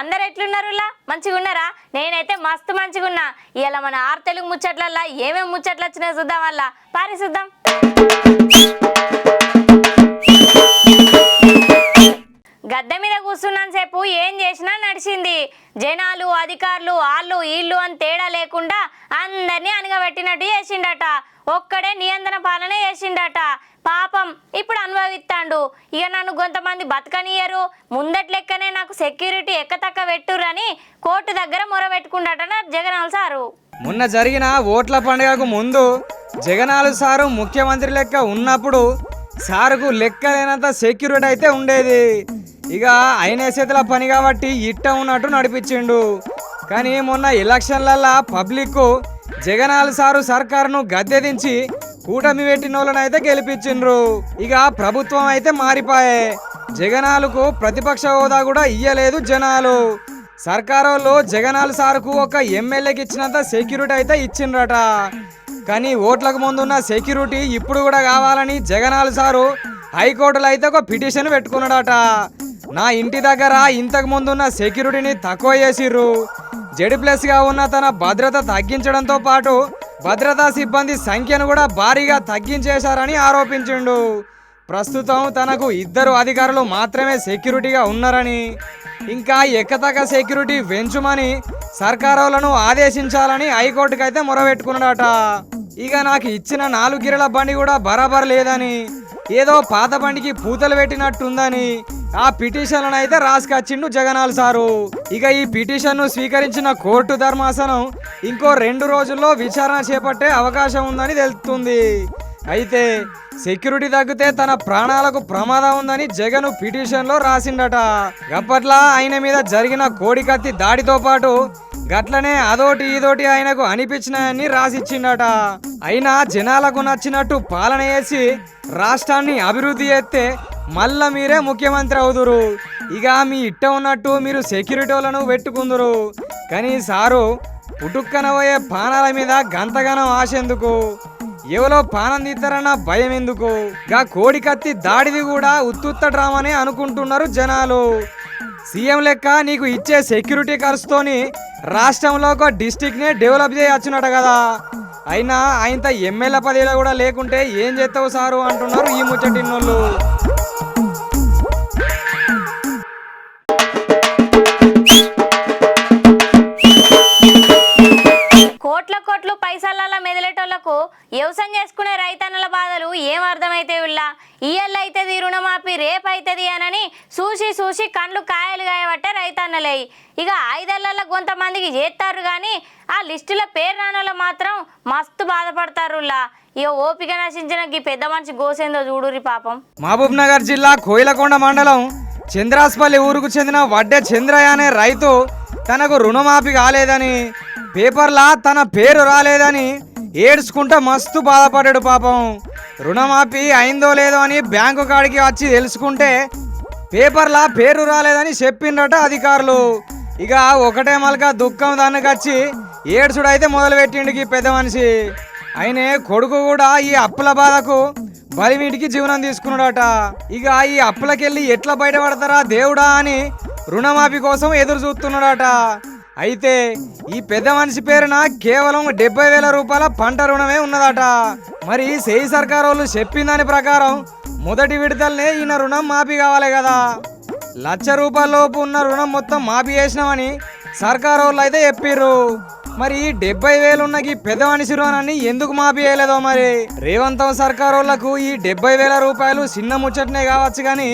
అందరు ఎట్లున్నారులా? మంచిగా ఉన్నారా? నేనైతే మస్తు మంచిగా ఉన్నా. ఇలా మన ఆరు తెలుగు ముచ్చట్లల్లా ఏమేమి ముచ్చట్లు వచ్చినా చూద్దాం వల్ల పారి చూద్దాం. గద్దె మీద కూర్చున్నాను సేపు ఏం చేసినా నడిచింది. జనాలు అధికారులు వాళ్ళు వీళ్ళు అని తేడా లేకుండా అందరినీ అనగబెట్టినట్టు చేసిండట. ఒక్కడే నియంత్రణ పాలన చేసిండట. పాపం ఇప్పుడు అనుభవిస్తాడు. ఇక నన్ను కొంతమంది బతకనియరు ముందట్ లెక్కనే నాకు సెక్యూరిటీ ఎక్కతక్క పెట్టురని కోర్టు దగ్గర మొర పెట్టుకుండట జగనాల్ సారు. మొన్న జరిగిన ఓట్ల పండుగకు ముందు జగనాలు సారు ముఖ్యమంత్రి లెక్క ఉన్నప్పుడు సారుకు లెక్కలేనంత సెక్యూరిటీ అయితే ఉండేది. ఇక ఆయన చేతుల పని కాబట్టి ఇట్ట ఉన్నట్టు నడిపించిండు. కానీ మొన్న ఎలక్షన్లల్లో పబ్లిక్ జగనాలు సారు సర్కారును గద్దె దించి కూటమి పెట్టిన వాళ్ళనైతే గెలిపించిండ్రు. ఇక ప్రభుత్వం అయితే మారిపాయే. జగనాలకు ప్రతిపక్ష హోదా కూడా ఇయ్యలేదు జనాలు. సర్కారోళ్ళు జగనాలు సార్కు ఒక ఎమ్మెల్యేకి ఇచ్చినంత సెక్యూరిటీ అయితే ఇచ్చిండ్రట. కానీ ఓట్లకు ముందున్న సెక్యూరిటీ ఇప్పుడు కూడా కావాలని జగనాలు సారు హైకోర్టులో అయితే ఒక పిటిషన్ పెట్టుకున్నాడట. నా ఇంటి దగ్గర ఇంతకు ముందున్న సెక్యూరిటీని తక్కువ చేసిర్రు. జెడ్ ప్లస్గా ఉన్న తన భద్రత తగ్గించడంతో పాటు భద్రతా సిబ్బంది సంఖ్యను కూడా భారీగా తగ్గించేశారని ఆరోపించిండు. ప్రస్తుతం తనకు ఇద్దరు అధికారులు మాత్రమే సెక్యూరిటీగా ఉన్నారని ఇంకా ఎక్కతక సెక్యూరిటీ పెంచుమని సర్కారులను ఆదేశించాలని హైకోర్టుకు అయితే మొరబెట్టుకున్నాడట ఇక నాకు ఇచ్చిన నాలుగు గిరల బండి కూడా బరాబర్ లేదని ఏదో పాత బండికి పూతలు పెట్టినట్టుందని ఆ పిటిషన్ అయితే రాసుకొచ్చిండు జగనాల్ సారు. ఇక ఈ పిటిషన్ను స్వీకరించిన కోర్టు ధర్మాసనం ఇంకో రెండు రోజుల్లో విచారణ చేపట్టే అవకాశం ఉందని తెలుస్తుంది. అయితే సెక్యూరిటీ తగ్గితే తన ప్రాణాలకు ప్రమాదం ఉందని జగన్ పిటిషన్లో రాసిండట. గప్పట్లా ఆయన మీద జరిగిన కోడికత్తి దాడితో పాటు గట్లనే అదోటి ఇదోటి ఆయనకు అనిపించినాయని రాసిచ్చిండట. అయినా జనాలకు నచ్చినట్టు పాలన చేసి రాష్ట్రాన్ని అభివృద్ధి చేస్తే మళ్ళా మీరే ముఖ్యమంత్రి అవుదురు. ఇక మీ ఇట్ట ఉన్నట్టు మీరు సెక్యూరిటీలను పెట్టుకుందరు. కానీ సారు పుట్టుక్కన పోయే పానాల మీద గంతగానం ఆశ ఎందుకు ఎవరో పానం తీస్తారన్న భయం ఎందుకు గా కోడి కత్తి దాడిది కూడా ఉత్తుత్త డ్రామానే అనుకుంటున్నారు జనాలు. సీఎం లెక్క నీకు ఇచ్చే సెక్యూరిటీ ఖర్చుతోని రాష్ట్రంలో ఒక డిస్టిక్నే డెవలప్ చేయొచ్చునట కదా. అయినా ఆయనత ఎమ్మెల్యే పదవిలో కూడా లేకుంటే ఏం చేస్తావు సారు అంటున్నారు ఈ ముచ్చటిన్నోళ్ళు. వ్యవసాయం చేసుకునే రైతన్నల బాధలు ఏం అర్థమైతే ఉల్లా ఇయ్యల్లైతుంది రుణమాఫీ రేపైతుంది అనని చూసి చూసి కండ్లు కాయలు కాయబట్టే రైతన్నలే ఇక ఐదేళ్ళలో కొంతమందికి చేస్తారు కానీ ఆ లిస్టులో పేరు రానోళ్ళు మాత్రం మస్తు బాధపడతారు ఇక ఓపిక నశించిన ఈ పెద్ద మనిషి గోసేందో చూడురి పాపం. మహబూబ్ నగర్ జిల్లా కోయిలకొండ మండలం చంద్రాస్పల్లి ఊరుకు చెందిన వడ్డే చంద్రయ్య అనే రైతు తనకు రుణమాఫీ కాలేదని పేపర్లా తన పేరు రాలేదని ఏడ్చుకుంటా మస్తు బాధపడ్డాడు పాపం. రుణమాఫీ అయిందో లేదో అని బ్యాంకు కాడికి వచ్చి తెలుసుకుంటే పేపర్లా పేరు రాలేదని చెప్పిండ్రట అధికారులు. ఇక ఒకటే మలక దుఃఖం దానికి వచ్చి ఏడ్చుడు అయితే మొదలుపెట్టిండు ఈ పెద్ద మనిషి. ఆయనే కొడుకు కూడా ఈ అప్పుల బాధకు బలివీటికి జీవనం తీసుకున్నాడట. ఇక ఈ అప్పులకెళ్ళి ఎట్లా బయటపడతారా దేవుడా అని రుణమాఫీ కోసం ఎదురు చూస్తున్నాడట అయితే ఈ పెద్ద మనిషి పేరున కేవలం డెబ్బై వేల రూపాయల పంట రుణమే ఉన్నదట. మరి సేయి సర్కార్ వాళ్ళు చెప్పిన దాని ప్రకారం మొదటి విడతలనే ఈయన రుణం మాఫీ కావాలి కదా. లక్ష రూపాయల లోపు ఉన్న రుణం మొత్తం మాఫీ చేసినామని సర్కార్ వాళ్ళు అయితే చెప్పిర్రు. మరి ఈ డెబ్బై వేలు ఉన్న ఈ పెద్ద మనిషి రుణాన్ని ఎందుకు మాఫీ చేయలేదో మరి? రేవంతం సర్కార్ వాళ్ళకు ఈ డెబ్బై వేల రూపాయలు చిన్న ముచ్చటనే కావచ్చు కానీ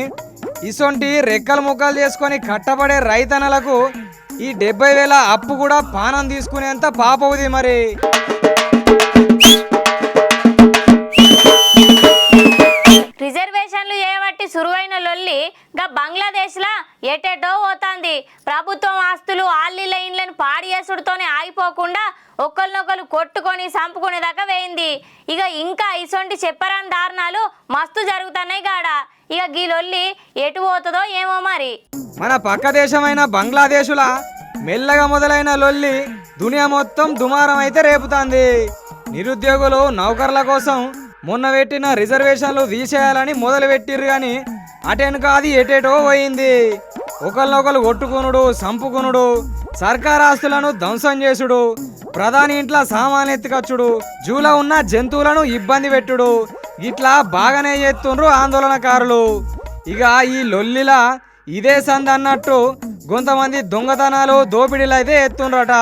ఇసొంటి రెక్కలు ముక్కలు చేసుకొని కట్టబడే రైతన్నలకు ఈ డెబ్బై వేల అప్పు కూడా పానం తీసుకునేంత పాపవుది మరి. రిజర్వేషన్లు చేయబట్టి సురువైన లొల్లి గా బంగ్లాదేశ్లా ఎటెటో పోతాంది. ప్రభుత్వం ఆస్తులు ఆల్లి ఇండ్లను పాడి చేసుడుతోనే ఆగిపోకుండా ఒకరినొకరు కొట్టుకొని చంపుకునేదాకా వేయింది. ఇక ఇంకా ఇసొంటి చెప్పరాని దారుణాలు మస్తు జరుగుతున్నాయి గాడ. ఇక గీ లొల్లి ఎటు పోతుందో ఏమో మరి. మన పక్క దేశమైన బంగ్లాదేశుల మెల్లగా మొదలైన లొల్లి దునియా మొత్తం దుమారం అయితే రేపుతాంది. నిరుద్యోగులు నౌకర్ల కోసం మొన్న పెట్టిన రిజర్వేషన్లు తీసేయాలని మొదలు పెట్టిర్రు కానీ అటెనుక అది ఎటేటో పోయింది. ఒకరినొకరు కొట్టుకునుడు సంపుకునుడు సర్కారాస్తులను ధ్వంసం చేసుడు. ప్రధాని ఇంట్లో సామాన్ ఎత్తుకచ్చుడు. జూలో ఉన్న జంతువులను ఇబ్బంది పెట్టుడు. ఇట్లా బాగానే చేస్తుండ్రు ఆందోళనకారులు. ఇక ఈ లొల్లిలా ఇదే సంద అన్నట్టు కొంతమంది దొంగతనాలు దోపిడీలు అయితే ఎత్తుండ్రట.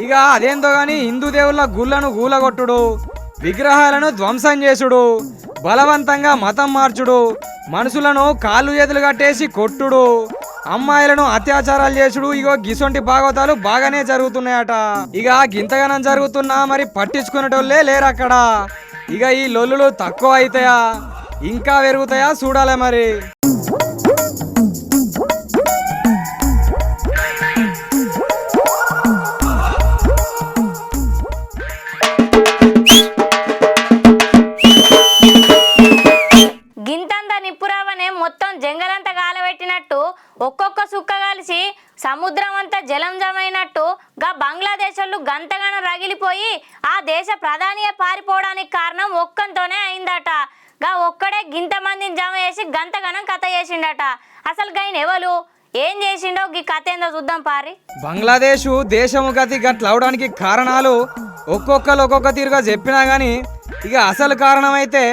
ఇక అదేందో గాని హిందూ దేవుళ్ళ గుళ్ళను గూలగొట్టుడు. విగ్రహాలను ధ్వంసం చేసుడు. బలవంతంగా మతం మార్చుడు. మనుషులను కాళ్ళు చేతులు కట్టేసి కొట్టుడు. అమ్మాయిలను అత్యాచారాలు చేసుడు. ఇగో గిసొంటి భాగవతాలు బాగానే జరుగుతున్నాయట. ఇక గింతగానం జరుగుతున్నా మరి పట్టించుకునేటోళ్ళే లేరు అక్కడ ఇక ఈ లొల్లులు తక్కువ అవుతాయా ఇంకా పెరుగుతాయా? చూడాలి మరి. ఒక్కంతోనే అయిందట. గా ఒక్కడే గింత మందిని జమ చేసి గంతగనం కథ చేసిండట. అసలు గైన్ ఎవలు? ఏం చేసిండో గీ కథ ఏందో చూద్దాం పారి. బంగ్లాదేశ్ దేశము గతి గట్ల అవడానికి కారణాలు ఒక్కొక్కరు ఒక్కొక్క తీరుగా చెప్పినా గానీ ఇక అసలు కారణమైతే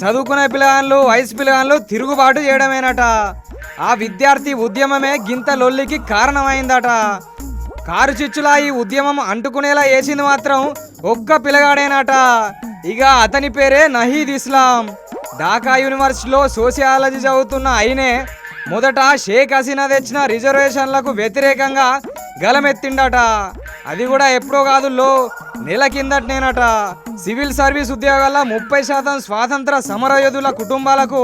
చదువుకునే పిల్లగాళ్ళు వయసు పిల్లగాళ్ళు తిరుగుబాటు చేయడమేనట. ఆ విద్యార్థి ఉద్యమమే గింత లొల్లికి కారణమైందట. కారు చిచ్చులా ఈ ఉద్యమం అంటుకునేలా వేసింది మాత్రం ఒక్క పిల్లగాడేనట. ఇక అతని పేరే నహీద్ ఇస్లాం. ఢాకా యూనివర్సిటీలో సోషియాలజీ చదువుతున్న అయినే మొదట షేక్ హసీనా తెచ్చిన రిజర్వేషన్లకు వ్యతిరేకంగా గలమెత్తిండట. అది కూడా ఎప్పుడో కాదు లో నెల కిందటనేనట. సివిల్ సర్వీస్ ఉద్యోగాల ముప్పై శాతం స్వాతంత్ర సమరయోధుల కుటుంబాలకు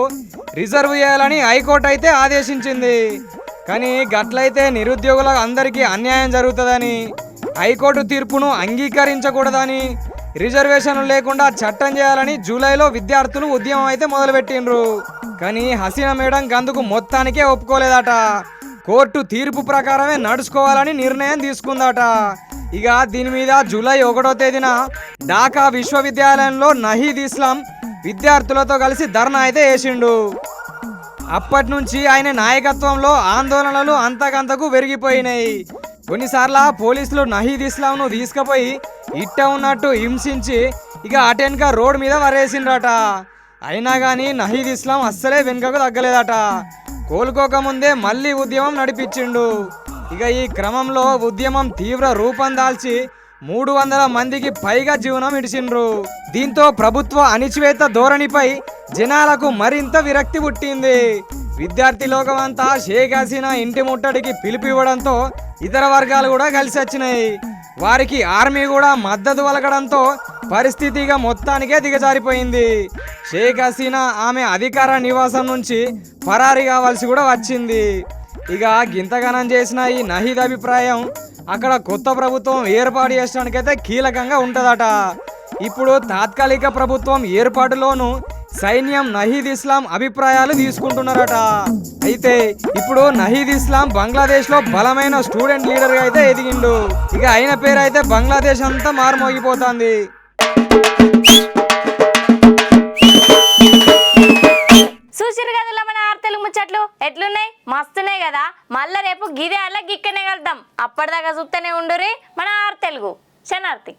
రిజర్వ్ చేయాలని హైకోర్టు అయితే ఆదేశించింది. కానీ గట్లయితే నిరుద్యోగుల అందరికీ అన్యాయం జరుగుతుందని హైకోర్టు తీర్పును అంగీకరించకూడదని రిజర్వేషన్లు లేకుండా చట్టం చేయాలని జూలైలో విద్యార్థులు ఉద్యమం అయితే మొదలుపెట్టిండ్రు. కానీ హసీనా మేడం గందుకు మొత్తానికే ఒప్పుకోలేదట. కోర్టు తీర్పు ప్రకారమే నడుచుకోవాలని నిర్ణయం తీసుకుందట. ఇక దీని మీద జూలై ఒకటో తేదీన ఢాకా విశ్వవిద్యాలయంలో నహీద్ ఇస్లాం విద్యార్థులతో కలిసి ధర్నా అయితే వేసిండు. అప్పటి నుంచి ఆయన నాయకత్వంలో ఆందోళనలు అంతకంతకు పెరిగిపోయినాయి కొన్నిసార్లు పోలీసులు నహీద్ ఇస్లాంను తీసుకుపోయి ఇట్ట ఉన్నట్టు హింసించి ఇక అటెన్క రోడ్ మీద వరేసిండ్రట. అయినా కానీ నహీద్ ఇస్లాం అస్సలే వెనుకకు తగ్గలేదట. కోలుకోకముందే మళ్ళీ ఉద్యమం నడిపించిండు. ఇక ఈ క్రమంలో ఉద్యమం తీవ్ర రూపం దాల్చి మూడు వందల మందికి పైగా జీవనం ఇడిచిండ్రు. దీంతో ప్రభుత్వ అణిచివేత ధోరణిపై జనాలకు మరింత విరక్తి పుట్టింది. విద్యార్థి లోకమంతా షేక్ హసీనా ఇంటి ముట్టడికి పిలిపివ్వడంతో ఇతర వర్గాలు కూడా కలిసి వచ్చినాయి వారికి ఆర్మీ కూడా మద్దతు వలకడంతో పరిస్థితిగా మొత్తానికే దిగజారిపోయింది. షేక్ హసీనా ఆమె అధికార నివాసం నుంచి పరారీ కావాల్సి కూడా వచ్చింది. ఇక గింతగనం చేసిన ఈ నహీద్ అభిప్రాయం అక్కడ కొత్త ప్రభుత్వం ఏర్పాటు చేసడానికైతే కీలకంగా ఉంటుందట. ఇప్పుడు తాత్కాలిక ప్రభుత్వం ఏర్పాటులోనూ సైన్యం నహీద్ ఇస్లాం అభిప్రాయాలు తీసుకుంటున్నారట. అయితే ఇప్పుడు నహీద్ ఇస్లాం బంగ్లాదేశ్లో బలమైన స్టూడెంట్ లీడర్గా అయితే ఎదిగిండు. ఇక అయిన పేరు అయితే బంగ్లాదేశ్ అంతా మారుమోగిపోతుంది. చూసిరు కదలా మన ఆర్తెలు ముచ్చట్లు? ఎట్లున్నాయి? మస్తున్నాయి కదా. మళ్ళా రేపు గిదే అలా గిక్కనే కలుద్దాం. అప్పటిదాకా చూస్తూనే ఉండురి మన ఆర్తెలుగు శనార్థి